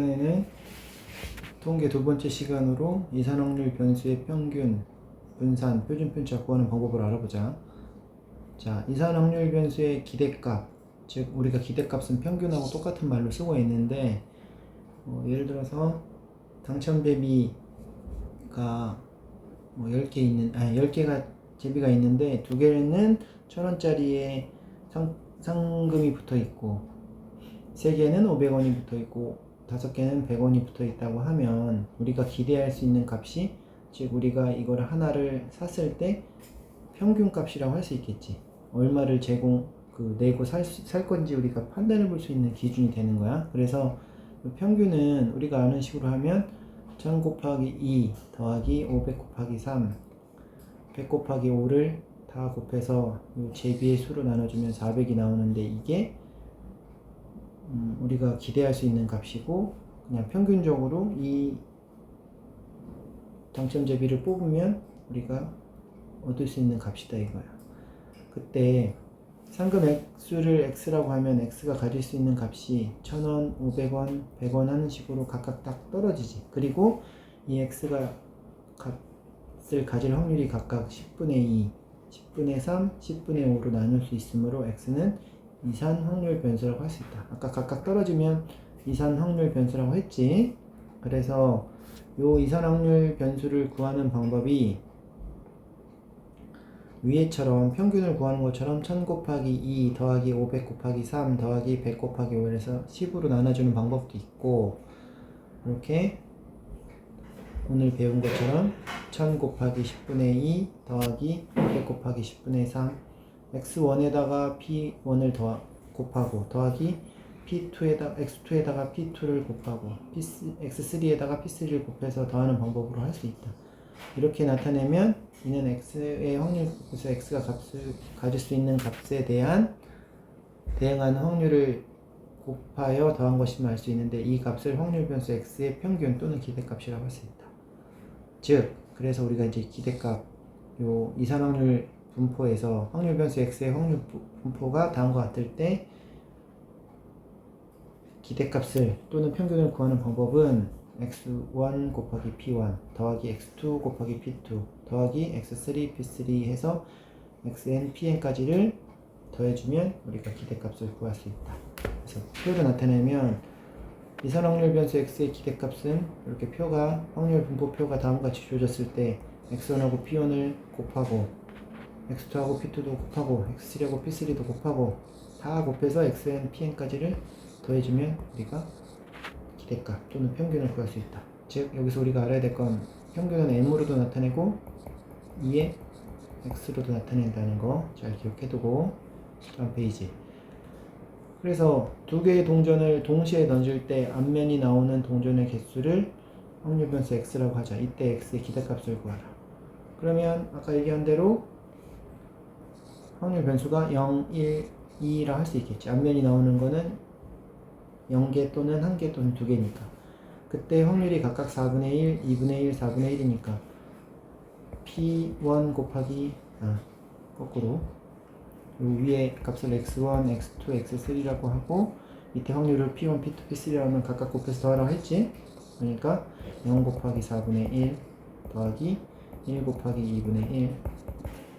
시간에는 통계 두 번째 시간으로 이산확률 변수의 평균, 분산, 표준편차 구하는 방법을 알아보자. 자, 이산확률 변수의 기대값, 즉 우리가 기대값은 평균하고 똑같은 말로 쓰고 있는데 어, 예를 들어서 당첨 대비가 뭐 10개 있는 아니 10개가 제비가 있는데 두 개는 천 원짜리에 상, 상금이 붙어 있고 세 개는 500원이 붙어 있고 다섯 개는 100원이 붙어 있다고 하면 우리가 기대할 수 있는 값이 즉 우리가 이거를 하나를 샀을 때 평균 값이라고 할 수 있겠지. 얼마를 제공 그 내고 살, 수- 살 건지 우리가 판단해 볼 수 있는 기준이 되는 거야. 그래서 그 평균은 우리가 아는 식으로 하면 1000 곱하기 2 더하기 500 곱하기 3 100 곱하기 5를 다 곱해서 이 제비의 수로 나눠주면 400이 나오는데 이게 음, 우리가 기대할 수 있는 값이고 그냥 평균적으로 이 당첨 제비를 뽑으면 우리가 얻을 수 있는 값이다 이거야. 그때 상금 액수를 x라고 하면 x가 가질 수 있는 값이 1000원, 500원, 100원 하는 식으로 각각 딱 떨어지지. 그리고 이 x가 값을 가질 확률이 각각 10분의 2, 10분의 3, 10분의 5로 나눌 수 있으므로 x는 이산 확률 변수라고 할 수 있다. 아까 각각 떨어지면 이산 확률 변수라고 했지. 그래서 요 이산 확률 변수를 구하는 방법이 위에처럼 평균을 구하는 것처럼 1000 곱하기 2 더하기 500 곱하기 3 더하기 100 곱하기 5에서 10으로 나눠주는 방법도 있고 이렇게 오늘 배운 것처럼 1000 곱하기 10분의 2 더하기 500 곱하기 10분의 3 x1에다가 p1을 더 곱하고 더하기 p2에다 x2에다가 p2를 곱하고 x3에다가 p3를 곱해서 더하는 방법으로 할 수 있다. 이렇게 나타내면 이는 x의 확률 그래서 x가 값을 가질 수 있는 값에 대한 대응하는 확률을 곱하여 더한 것임을 알 수 있는데 이 값을 확률 변수 x의 평균 또는 기대값이라고 할 수 있다. 즉 그래서 우리가 이제 기대값 요 이산 확률 분포에서 확률 변수 x의 확률 부- 분포가 다음과 같을 때 기대값을 또는 평균을 구하는 방법은 x1 곱하기 p1 더하기 x2 곱하기 p2 더하기 x3 p3 해서 xn pn까지를 더해주면 우리가 기대값을 구할 수 있다. 그래서 표를 나타내면 이산 확률 변수 x의 기대값은 이렇게 표가 확률 분포표가 다음과 같이 주어졌을 때 x1하고 p1을 곱하고 x2하고 p2도 곱하고 x3하고 p3도 곱하고 다 곱해서 xn pn까지를 더해주면 우리가 기대값 또는 평균을 구할 수 있다. 즉 여기서 우리가 알아야 될 건 평균은 m으로도 나타내고 2의 x로도 나타낸다는 거 잘 기억해두고 다음 페이지. 그래서 두 개의 동전을 동시에 던질 때 앞면이 나오는 동전의 개수를 확률 변수 x라고 하자. 이때 x의 기대값을 구하라. 그러면 아까 얘기한 대로 확률 변수가 0, 1, 2라 할 수 있겠지. 앞면이 나오는 거는 0개 또는 1개 또는 2개니까. 그때 확률이 각각 4분의 1, 2분의 1, 4분의 1이니까 P1 곱하기 아, 거꾸로 요 위에 값을 x1, x2, x3라고 하고 밑에 확률을 P1, P2, P3라고 하면 각각 곱해서 더하라고 했지. 그러니까 0 곱하기 4분의 1 더하기 1 곱하기 2분의 1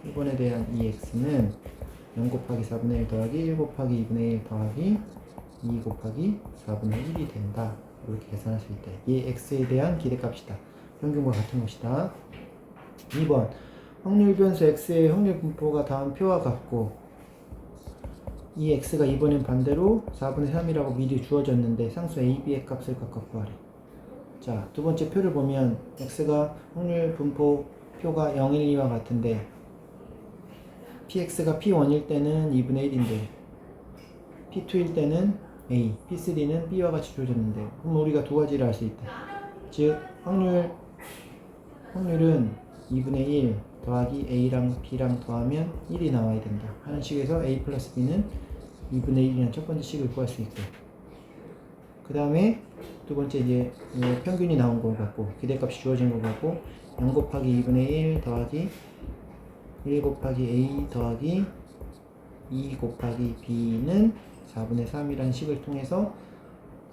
1번에 대한 이 x는 0 곱하기 4분의 1 더하기 1 곱하기 2분의 1 더하기 2 곱하기 4분의 1이 된다. 이렇게 계산할 수 있다. 이 x에 대한 기대값이다. 평균과 같은 것이다. 2번 확률 변수 x의 확률 분포가 다음 표와 같고 이 x가 이번엔 반대로 4분의 3이라고 미리 주어졌는데 상수 a, b의 값을 각각 구하래. 자, 두 번째 표를 보면 x가 확률 분포 표가 0, 1, 2와 같은데 px가 p1일 때는 2분의 1인데 p2일 때는 a, p3는 b와 같이 주어졌는데 그럼 우리가 두 가지를 알 수 있다. 즉 확률 확률은 2분의 1 더하기 a랑 b랑 더하면 1이 나와야 된다. 하는 식에서 a 플러스 b는 2분의 1이라는 첫 번째 식을 구할 수 있고 그 다음에 두 번째 이제 요 평균이 나온 거 같고 기대값이 주어진 거 같고 0 곱하기 2분의 1 더하기 1 곱하기 a 더하기 2 곱하기 b는 4분의 3이라는 식을 통해서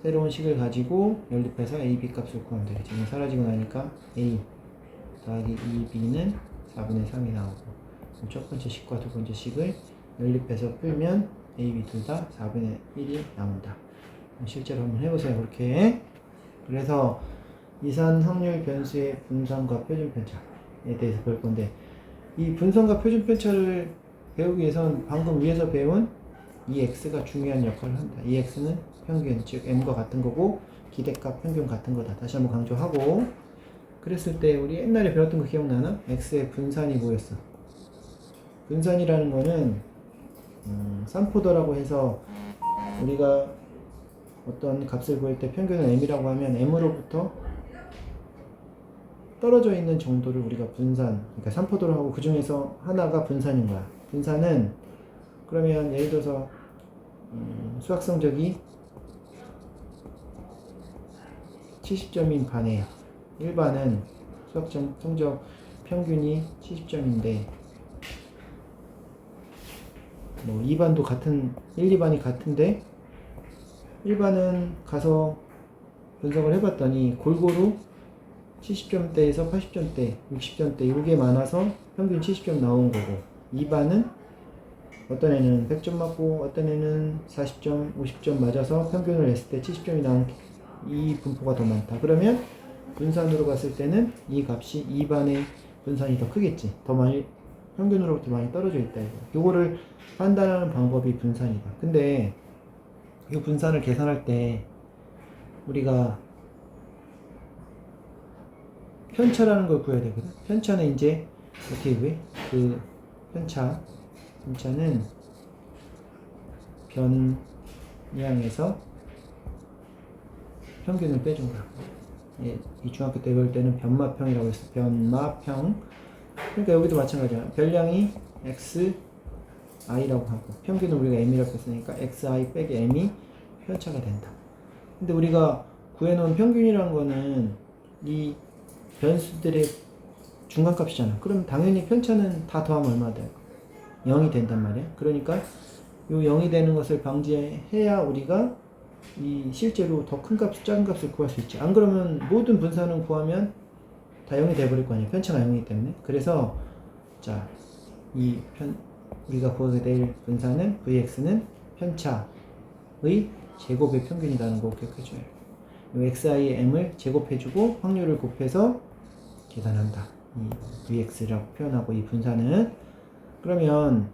새로운 식을 가지고 연립해서 a, b 값을 구하면. 이거 사라지고 나니까 a 더하기 2b는 4분의 3이 나오고 첫 번째 식과 두 번째 식을 연립해서 풀면 a, b 둘 다 4분의 1이 나온다. 실제로 한번 해보세요. 그렇게. 그래서 이산 확률 변수의 분산과 표준 편차에 대해서 배울 건데 이 분산과 표준 편차를 배우기 위해선 방금 위에서 배운 이 x가 중요한 역할을 한다. 이 x는 평균, 즉 m과 같은 거고 기대값 평균 같은 거다. 다시 한번 강조하고 그랬을 때 우리 옛날에 배웠던 거 기억나나? x의 분산이 뭐였어? 분산이라는 거는 음, 산포더라고 해서 우리가 어떤 값을 구할 때 평균은 m이라고 하면 m으로부터 떨어져 있는 정도를 우리가 분산, 그러니까 산포도를 하고 그 중에서 하나가 분산인 거야. 분산은 그러면 예를 들어서 음, 수학 성적이 70점인 반에 1반은 수학 점- 성적 평균이 70점인데 뭐 2반도 같은 1, 2반이 같은데 1반은 가서 분석을 해봤더니 골고루 70점대에서 80점대, 60점대 이게 많아서 평균 70점 나온 거고 2반은 어떤 애는 100점 맞고 어떤 애는 40점, 50점 맞아서 평균을 냈을 때 70점이 나온 이 분포가 더 많다. 그러면 분산으로 봤을 때는 이 값이 2반의 분산이 더 크겠지. 더 많이 평균으로부터 많이 떨어져 있다 이거. 요거를 판단하는 방법이 분산이다. 근데 이 분산을 계산할 때 우리가 편차라는 걸 구해야 되거든. 편차는 이제 어떻게 구해? 그 편차, 편차는 변량에서 평균을 빼준 거야. 예, 이 중학교 때 배울 때는 변마평이라고 했어. 변마평. 그러니까 여기도 마찬가지야. 변량이 x i라고 하고 평균은 우리가 m이라고 했으니까 xi 빼기 m이 편차가 된다. 근데 우리가 구해놓은 평균이라는 거는 이 변수들의 중간값이잖아. 그럼 당연히 편차는 다 더하면 얼마 돼? 0이 된단 말이야. 그러니까 요 0이 되는 것을 방지해야 우리가 이 실제로 더 큰 값, 작은 값을 구할 수 있지. 안 그러면 모든 분산은 구하면 다 0이 돼버릴 거 아니야. 편차가 0이기 때문에. 그래서 자, 이 편, 우리가 구하게 될 분산은 vx는 편차의 제곱의 평균이라는 거 기억해줘요. 요 xi의 m을 제곱해주고 확률을 곱해서 계산한다. 이 vx라고 표현하고 이 분산은 그러면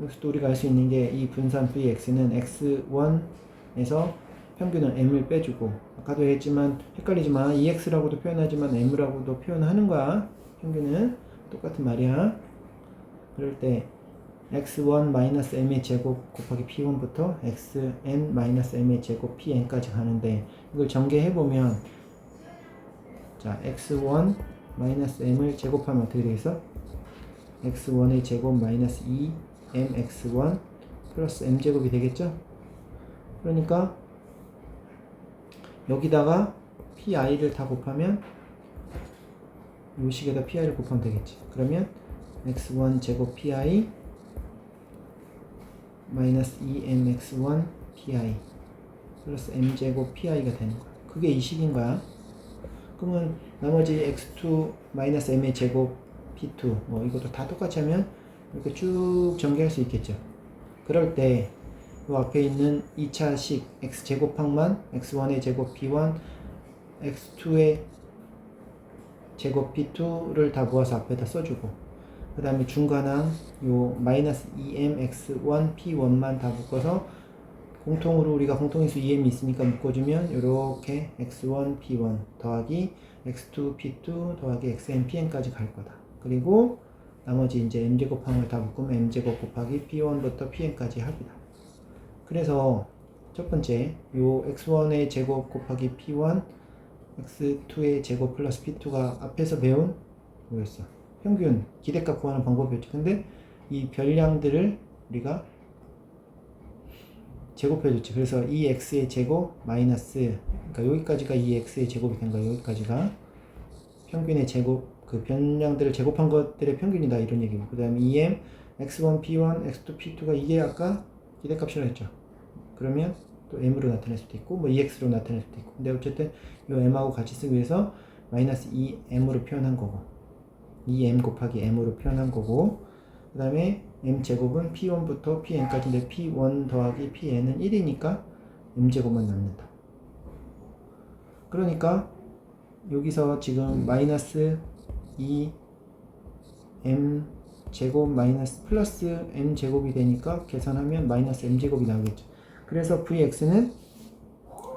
여기서도 우리가 알 수 있는 게 이 분산 vx는 x1에서 평균은 m을 빼주고 아까도 했지만 헷갈리지만 ex라고도 표현하지만 m라고도 표현하는 거야. 평균은 똑같은 말이야. 그럴 때 x1-m의 제곱 곱하기 p1부터 xn-m의 제곱 pn까지 가는데 이걸 전개해 보면 자 x1 m을 제곱하면 어떻게 되겠어? x1의 제곱 마이너스 2mx1 플러스 m제곱이 되겠죠? 그러니까 여기다가 pi를 다 곱하면 요 식에다 pi를 곱하면 되겠지. 그러면 x1 제곱 pi 마이너스 2mx1 pi 플러스 m제곱 pi가 되는 거야. 그게 이 식인 거야. 그러면 나머지 x2 마이너스 m의 제곱 p2 뭐 이것도 다 똑같이 하면 이렇게 쭉 전개할 수 있겠죠. 그럴 때 이 앞에 있는 2차식 x 제곱항만 x1의 제곱 p1 x2의 제곱 p2를 다 모아서 앞에다 써주고 그 다음에 중간항 요 마이너스 2mx1 p1만 다 묶어서 공통으로 우리가 공통인수 2m이 있으니까 묶어주면 이렇게 x1 p1 더하기 x2 p2 더하기 xn pn까지 갈 거다. 그리고 나머지 이제 m제곱항을 다 묶으면 m제곱 곱하기 p1부터 pn까지 합니다. 그래서 첫 번째 요 x1의 제곱 곱하기 p1 x2의 제곱 플러스 p2가 앞에서 배운 뭐였어? 평균 기대값 구하는 방법이었죠. 근데 이 별량들을 우리가 제곱해줬지. 그래서 2x의 제곱 마이너스 그러니까 여기까지가 2x의 제곱이 된 거야. 여기까지가 평균의 제곱 그 변량들을 제곱한 것들의 평균이다 이런 얘기고 그 다음에 2m x1 p1 x2 p2가 이게 아까 기대값이라 했죠. 그러면 또 m으로 나타낼 수도 있고 뭐 ex로 나타낼 수도 있고 근데 어쨌든 이 m하고 같이 쓰기 위해서 마이너스 2m으로 표현한 거고 2m 곱하기 m으로 표현한 거고 그 다음에 m제곱은 p1부터 pn까지인데 p1 더하기 pn은 1이니까 m제곱만 남는다 그러니까 여기서 지금 마이너스 2m 제곱 마이너스 플러스 m 제곱이 되니까 계산하면 마이너스 m 제곱이 나오겠죠. 그래서 vx는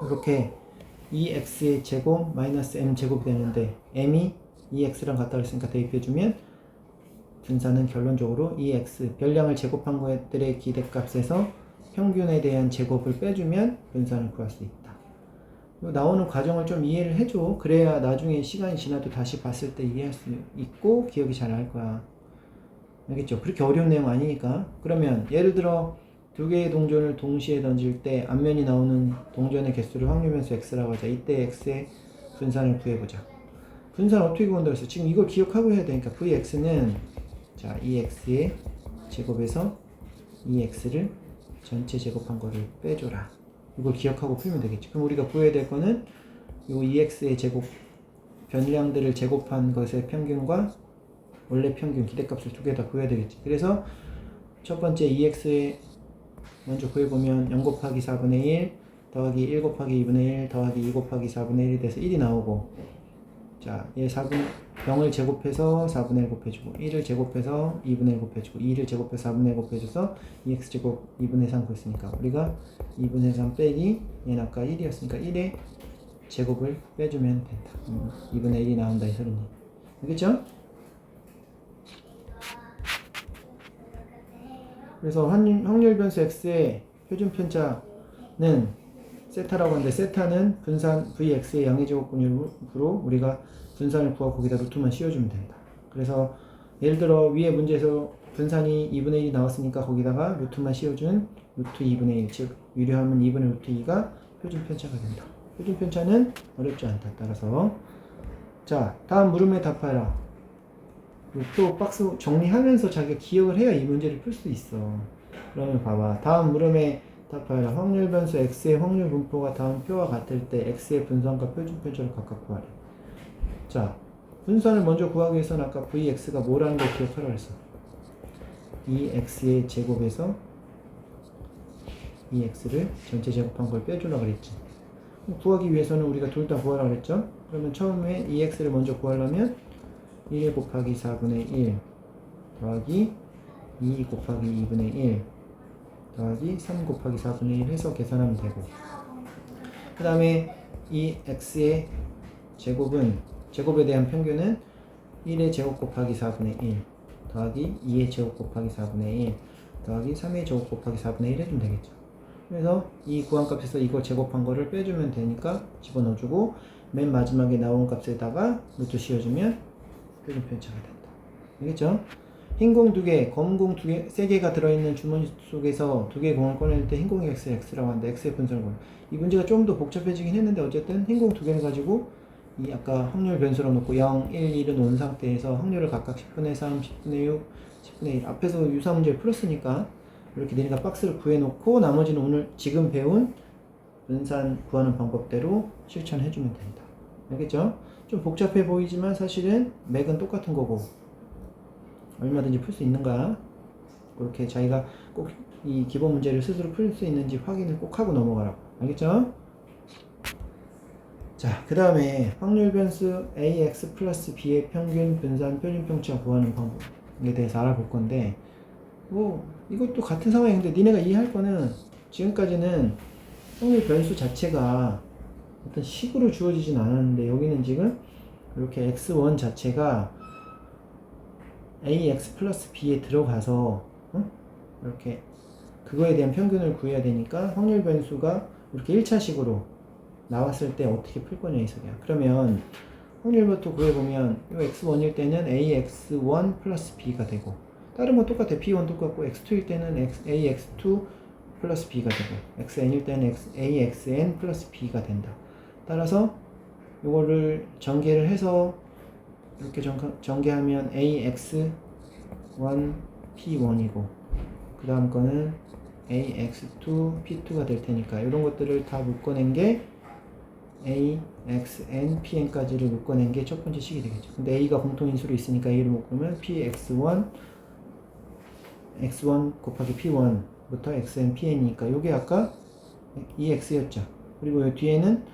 이렇게 2x의 제곱 마이너스 m 제곱이 되는데 m이 2x랑 같다 그랬으니까 대입해주면 분산은 결론적으로 2x 별량을 제곱한 것들의 기대값에서 평균에 대한 제곱을 빼주면 분산을 구할 수 있다. 요 나오는 과정을 좀 이해를 해줘. 그래야 나중에 시간이 지나도 다시 봤을 때 이해할 수 있고 기억이 잘 날 거야. 알겠죠? 그렇게 어려운 내용 아니니까. 그러면 예를 들어 두 개의 동전을 동시에 던질 때 앞면이 나오는 동전의 개수를 확률 변수 x라고 하자. 이때 x의 분산을 구해보자. 분산 어떻게 구한다고 했어? 지금 이걸 기억하고 해야 되니까 vx는 자 2x의 제곱에서 2x를 전체 제곱한 거를 빼줘라. 이걸 기억하고 풀면 되겠지. 그럼 우리가 구해야 될 거는 이 2x의 제곱 변량들을 제곱한 것의 평균과 원래 평균 기대값을 두 개 다 구해야 되겠지. 그래서 첫 번째 2x에 먼저 구해보면 0 곱하기 4분의 1 더하기 1 곱하기 2분의 1 더하기 2 곱하기 4분의 1이 돼서 1이 나오고 자, 얘 4분 0을 제곱해서 4분의 1 곱해주고 1을 제곱해서 2분의 1 곱해주고 2를 제곱해서 4분의 1 곱해줘서 2x 제곱 2분의 3 구했으니까 우리가 2분의 3 빼기 얘는 아까 1이었으니까 1의 제곱을 빼주면 된다. 음, 2분의 1이 나온다 이 소리네. 알겠죠? 그래서 확률, 변수 x의 표준 편차는 세타라고 하는데 세타는 분산 vx의 양의 제곱분율로 우리가 분산을 구하고 거기다 루트만 씌워주면 된다. 그래서 예를 들어 위에 문제에서 분산이 2분의 1이 나왔으니까 거기다가 루트만 씌워준 루트 2분의 1, 즉 유료하면 2분의 루트 2가 표준 편차가 된다. 표준 편차는 어렵지 않다. 따라서 자 다음 물음에 답하라. 또 박스 정리하면서 자기가 기억을 해야 이 문제를 풀 수 있어. 그러면 봐봐. 다음 물음에 답하라. 확률 변수 x의 확률 분포가 다음 표와 같을 때 x의 분산과 표준 편차를 각각 구하래. 자, 분산을 먼저 구하기 위해서는 아까 vx가 뭐라는 걸 기억하라 그랬어. 2x의 제곱에서 2x를 전체 제곱한 걸 빼주라 그랬지. 구하기 위해서는 우리가 둘 다 구하라 그랬죠? 그러면 처음에 2x를 먼저 구하려면 1 곱하기 4분의 1 더하기 2 곱하기 2분의 1 더하기 3 곱하기 4분의 1 해서 계산하면 되고 그 다음에 이 x의 제곱은 제곱에 대한 평균은 1의 제곱 곱하기 4분의 1 더하기 2의 제곱 곱하기 4분의 1 더하기 3의 제곱 곱하기 4분의 1 해주면 되겠죠 그래서 이 구한값에서 이거 제곱한 거를 빼주면 되니까 집어넣어주고 맨 마지막에 나온 값에다가 루트 씌워주면 표준 편차가 된다. 알겠죠? 흰 공 두 개, 검은 공두 개, 세 개가 들어있는 주머니 속에서 두 개의 공을 꺼낼 때 흰 공이 x, x라고 하는데 x의 분선을 구이 문제가 좀 더 복잡해지긴 했는데 어쨌든 흰 공 두 개를 가지고 이 아까 확률 변수로 놓고 0, 1, 1은 온 상태에서 확률을 각각 10분의 3, 10분의 6, 10분의 1 앞에서 유사 문제를 풀었으니까 이렇게 내니까 박스를 구해놓고 나머지는 오늘 지금 배운 분산 구하는 방법대로 실천해주면 된다. 알겠죠? 좀 복잡해 보이지만 사실은 맥은 똑같은 거고 얼마든지 풀 수 있는 거야. 그렇게 자기가 꼭 이 기본 문제를 스스로 풀 수 있는지 확인을 꼭 하고 넘어가라고. 알겠죠? 자, 그 다음에 확률 변수 ax 플러스 b의 평균 분산 표준 평차 구하는 방법에 대해서 알아볼 건데 뭐 이것도 같은 상황인데 니네가 이해할 거는 지금까지는 확률 변수 자체가 어떤 식으로 주어지진 않았는데 여기는 지금 이렇게 x1 자체가 ax 플러스 b에 들어가서 응? 이렇게 그거에 대한 평균을 구해야 되니까 확률 변수가 이렇게 1차식으로 나왔을 때 어떻게 풀 거냐 이 소리야. 그러면 확률부터 구해보면 이 x1일 때는 ax1 플러스 b가 되고 다른 건 똑같아. b1 똑같고 x2일 때는 x, ax2 플러스 b가 되고 xn일 때는 x, axn 플러스 b가 된다. 따라서 이거를 전개를 해서 이렇게 전, 전개하면 ax1 p1이고 그 다음 거는 ax2 p2가 될 테니까 이런 것들을 다 묶어낸 게 a, x, n, pn까지를 묶어낸 게 첫 번째 식이 되겠죠. 근데 a가 공통인수로 있으니까 a를 묶으면 px1 x1 곱하기 p1부터 xn, pn이니까 요게 아까 2x였죠. 그리고 요 뒤에는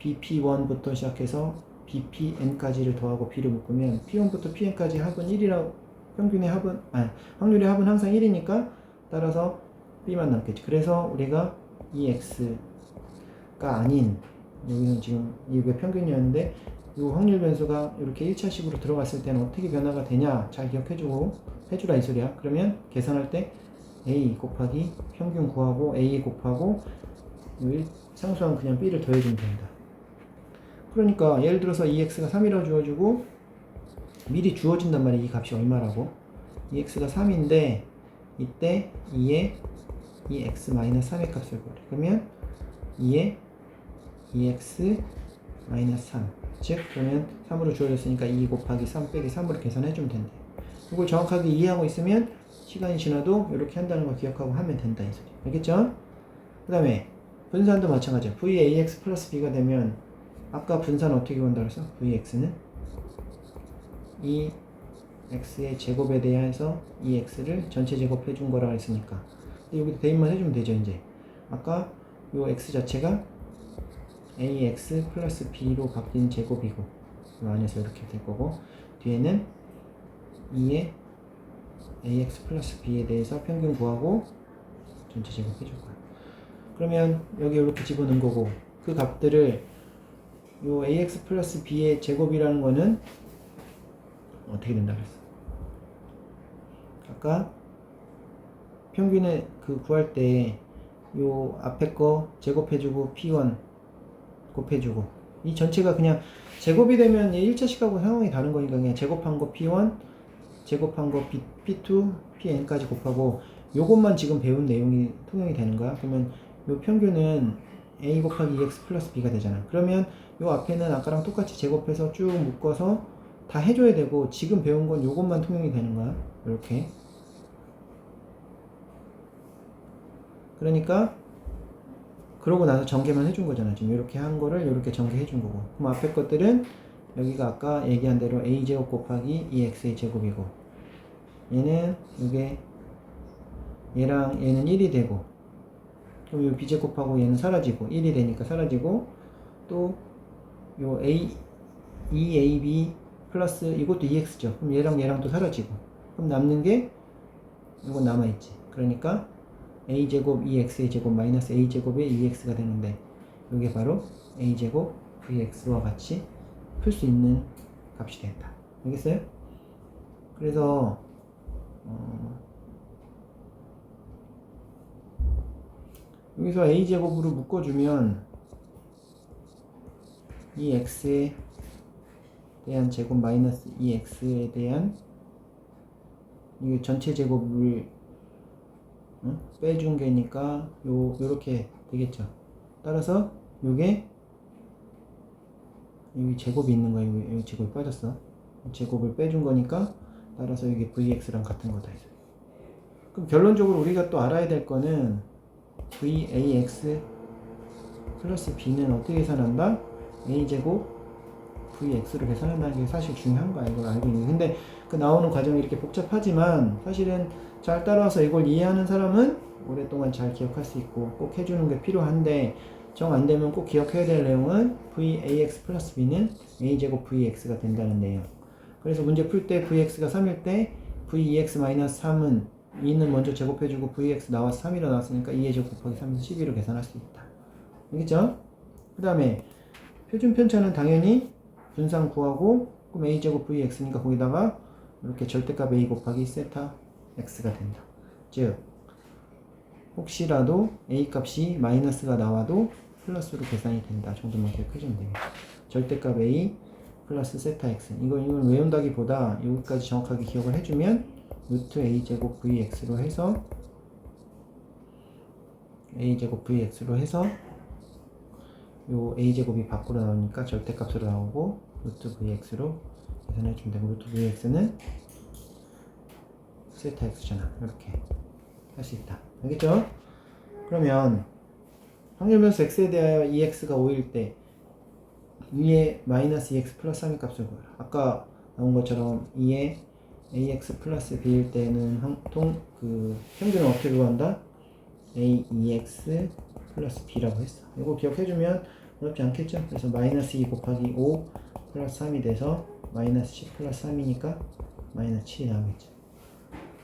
bp1부터 시작해서 bpn까지를 더하고 b를 묶으면 p1부터 pn까지 합은 1이라고 평균의 합은 아니 확률의 합은 항상 1이니까 따라서 b만 남겠죠. 그래서 우리가 2x가 아닌 여기는 지금 이게 평균이었는데 이 확률 변수가 이렇게 1차식으로 들어갔을 때는 어떻게 변화가 되냐 잘 기억해주고 해주라 이 소리야. 그러면 계산할 때 a 곱하기 평균 구하고 a 곱하고 이 상수항 그냥 b를 더해주면 된다. 그러니까 예를 들어서 2x가 3이라고 주어지고 미리 주어진단 말이야 이 값이 얼마라고 2x가 3인데 이때 2에 2x 3의 값을 구하래 그러면 2에 2x 3 즉, 그러면 3으로 주어졌으니까 2 곱하기 3 빼기 3으로 계산해 주면 된대. 이걸 정확하게 이해하고 있으면 시간이 지나도 이렇게 한다는 걸 기억하고 하면 된다. 이 소리. 알겠죠? 그 다음에 분산도 마찬가지야. vax 플러스 b가 되면 아까 분산 어떻게 구한다 그랬어? vx는 이 x의 제곱에 대해서 이 x를 전체 제곱해 준 거라 했으니까 근데 여기도 대입만 해주면 되죠 이제 아까 요 x 자체가 ax 플러스 b로 바뀐 제곱이고 이 안에서 이렇게 될 거고 뒤에는 2의 ax 플러스 b에 대해서 평균 구하고 전체 제곱 해줄 거야. 그러면 여기 이렇게 집어넣은 거고 그 값들을 요 ax 플러스 b의 제곱이라는 거는 어떻게 된다 그랬어? 아까 평균을 그 구할 때 요 앞에 거 제곱해주고 p1 곱해주고 이 전체가 그냥 제곱이 되면 1차식하고 상황이 다른 거니까 그냥 제곱한 거 p1 제곱한 거 p, p2 pn까지 곱하고 요것만 지금 배운 내용이 통용이 되는 거야. 그러면 요 평균은 a 곱하기 2x 플러스 b가 되잖아. 그러면 요 앞에는 아까랑 똑같이 제곱해서 쭉 묶어서 다 해줘야 되고 지금 배운 건 요것만 통용이 되는 거야. 이렇게. 그러니까 그러고 나서 전개만 해준 거잖아. 지금 이렇게 한 거를 이렇게 전개해 준 거고. 그럼 앞에 것들은 여기가 아까 얘기한 대로 a 제곱 곱하기 2x의 제곱이고 얘는 이게 얘랑 얘는 1이 되고 그럼 이 b 제곱하고 얘는 사라지고 1이 되니까 사라지고 또 요 a 2ab 플러스 이것도 2x죠. 그럼 얘랑 얘랑 또 사라지고 그럼 남는 게 이거 남아 있지. 그러니까 a제곱 2x의 제곱 마이너스 a제곱의 2x가 되는데 이게 바로 a제곱 vx와 같이 풀 수 있는 값이 된다. 알겠어요? 그래서 어, 여기서 a제곱으로 묶어주면 이 x에 대한 제곱 마이너스 이 x에 대한 이게 전체 제곱을 응? 빼준 게니까 요 요렇게 되겠죠. 따라서 요게 여기 제곱이 있는 거예요. 여기, 여기 제곱이 빠졌어. 제곱을 빼준 거니까 따라서 이게 vx랑 같은 거다. 그럼 결론적으로 우리가 또 알아야 될 거는 vax 플러스 b는 어떻게 계산한다? a제곱 vx로 계산한다는 게 사실 중요한 거야. 이걸 알고 있는. 근데 그 나오는 과정이 이렇게 복잡하지만 사실은 잘 따라와서 이걸 이해하는 사람은 오랫동안 잘 기억할 수 있고 꼭 해주는 게 필요한데 정 안 되면 꼭 기억해야 될 내용은 vax 플러스 b는 a제곱 vx가 된다는 내용. 그래서 문제 풀 때 vx가 3일 때 vex 마이너스 3은 2는 먼저 제곱해주고 vx 나와서 3이라 나왔으니까 2의 제곱 곱하기 3에서 12로 계산할 수 있다. 알겠죠? 그 다음에 표준 편차는 당연히 분산 구하고 그럼 a제곱 vx니까 거기다가 이렇게 절대값 a 곱하기 세타 x가 된다. 즉 혹시라도 a 값이 마이너스가 나와도 플러스로 계산이 된다 정도만 기억해주면 되겠다. 절대값 a 플러스 세타 x 이건 이건 외운다기보다 여기까지 정확하게 기억을 해주면 루트 a 제곱 vx로 해서 a 제곱 vx로 해서 요 a 제곱이 밖으로 나오니까 절대값으로 나오고 루트 vx로 계산해 주면 되고 루트 vx는 세타 x잖아 이렇게 할 수 있다 알겠죠? 그러면 확률 변수 x에 대하여 2x가 5일 때 위에 마이너스 2x 플러스 3의 값을 구해라. 아까 나온 것처럼 2에 ax 플러스 b일 때는 한통 그 평균을 어떻게 구한다? a 2x 플러스 b라고 했어. 이거 기억해주면 어렵지 않겠죠? 그래서 마이너스 2 곱하기 5 플러스 3이 돼서 마이너스 10 플러스 3이니까 마이너스 7이 나오겠죠.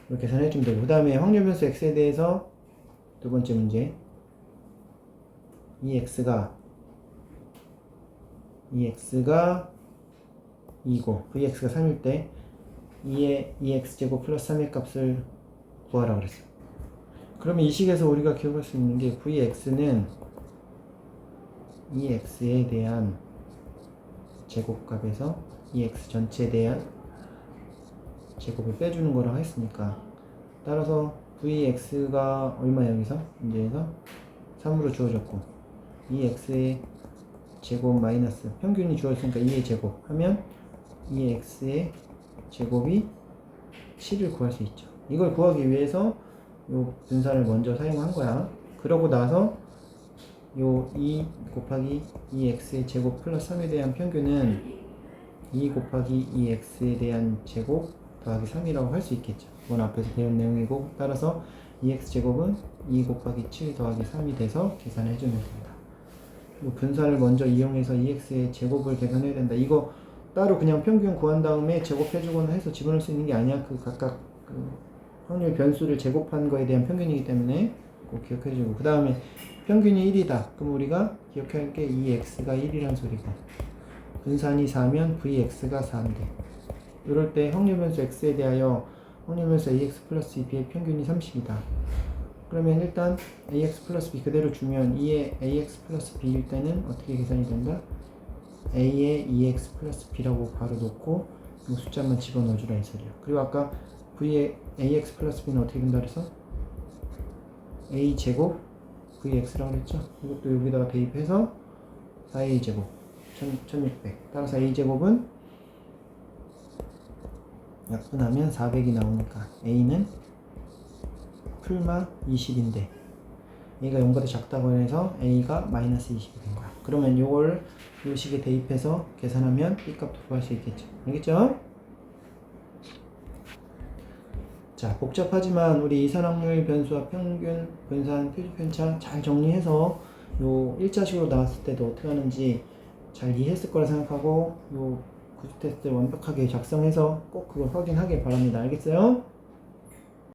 이렇게 계산해 주면 되고 그 다음에 확률 변수 x에 대해서 두 번째 문제 이 x가 이 x가 2고 vx가 3일 때 2의 2x 제곱 플러스 3의 값을 구하라 그랬어. 그러면 이 식에서 우리가 기억할 수 있는 게 vx는 이 x에 대한 제곱값에서 이 x 전체에 대한 제곱을 빼주는 거라고 했으니까 따라서 vx가 얼마 여기서 문제에서 3으로 주어졌고 이 x의 제곱 마이너스 평균이 주어졌으니까 2의 제곱 하면 2의 x의 제곱이 7을 구할 수 있죠. 이걸 구하기 위해서 요 분산을 먼저 사용한 거야. 그러고 나서 요 2 곱하기 2x의 제곱 플러스 3에 대한 평균은 2 곱하기 2x에 대한 제곱 더하기 3이라고 할 수 있겠죠. 그건 앞에서 배운 내용이고 따라서 2x 제곱은 2 곱하기 7 더하기 3이 돼서 계산해 주면 된다. 뭐 분산을 먼저 이용해서 2x의 제곱을 계산해야 된다. 이거 따로 그냥 평균 구한 다음에 제곱해주거나 해서 집어넣을 수 있는 게 아니야. 그 각각 그 확률 변수를 제곱한 거에 대한 평균이기 때문에 꼭 기억해주고 그 다음에 평균이 1이다. 그럼 우리가 기억해야 할게 2x가 1이란 소리고 분산이 4면 vx가 4인데 이럴 때 확률 변수 x에 대하여 확률 변수 ax 플러스 b의 평균이 30이다. 그러면 일단 ax 플러스 b 그대로 주면 2의 ax 플러스 b일 때는 어떻게 계산이 된다? a의 2x 플러스 b라고 바로 놓고 이 숫자만 집어넣어주라 이 소리야. 그리고 아까 v의 ax 플러스 b는 어떻게 된다 그래서? a 제곱 vx라고 그랬죠? 이것도 여기다가 대입해서 4a 제곱 1600 따라서 a 제곱은 약분하면 400이 나오니까 a는 풀마 20인데 a가 0보다 작다고 해서 a가 마이너스 20이 된 거야. 그러면 요걸 요 식에 대입해서 계산하면 b 값도 구할 수 있겠죠. 알겠죠? 자, 복잡하지만 우리 이산확률 변수와 평균, 분산, 표준 편차 잘 정리해서 요 1자식으로 나왔을 때도 어떻게 하는지 잘 이해했을 거라 생각하고 요 구조 테스트 완벽하게 작성해서 꼭 그걸 확인하길 바랍니다. 알겠어요?